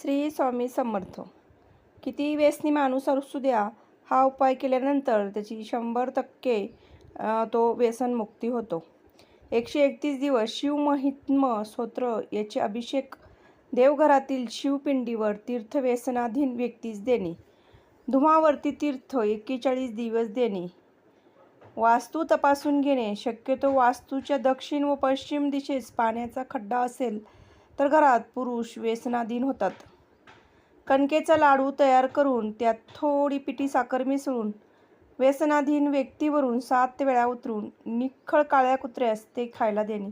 श्री स्वामी समर्थ. किती व्यसनी माणूस असू द्या हा उपाय केल्यानंतर त्याची शंभर टक्के तो तो व्यसनमुक्ती होतो. एकशे एकतीस दिवस शिवमहित्म स्तोत्र याचे अभिषेक देवघरातील शिवपिंडीवर तीर्थव्यसनाधीन व्यक्तीस देणे. धुमावर्ती तीर्थ एक्केचाळीस दिवस देणे. वास्तू तपासून घेणे शक्यतो वास्तूच्या दक्षिण व पश्चिम दिशेस पाण्याचा खड्डा असेल तर घरात पुरुष व्यसनाधीन होतात. कणकेचा लाडू तयार करून त्यात थोडी पिठी साखर मिसळून व्यसनाधीन व्यक्तीवरून सात वेळा उतरून निखळ काळ्या कुत्र्यास ते खायला देणे.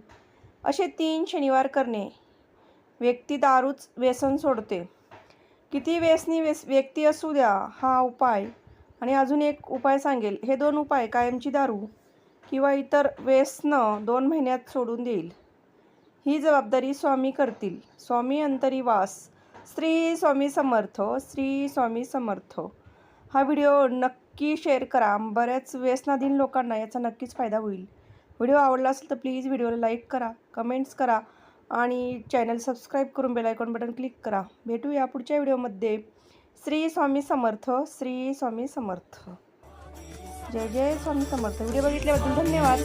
असे तीन शनिवार करणे. व्यक्ती दारूच व्यसन सोडते. किती व्यसनी व्यस व्यक्ती असू द्या हा उपाय. आणि अजून एक उपाय सांगेल. हे दोन उपाय कायमची दारू किंवा इतर व्यसनं दोन महिन्यात सोडून देईल. ही जबाबदारी स्वामी करतील. स्वामी अंतरी वास. श्री स्वामी समर्थ श्री स्वामी समर्थ. हा व्हिडिओ नक्की शेअर करा. बऱ्याच व्यसनाधीन लोकांना याचा नक्कीच फायदा होईल. व्हिडिओ आवडला असेल तर प्लीज व्हिडिओला लाईक करा कमेंट्स करा आणि चॅनल सबस्क्राईब करून बेलायकॉन बटन क्लिक करा. भेटूया पुढच्या व्हिडिओमध्ये. श्री स्वामी समर्थ श्री स्वामी समर्थ. जय जय स्वामी समर्थ. व्हिडिओ बघितल्याबद्दल धन्यवाद.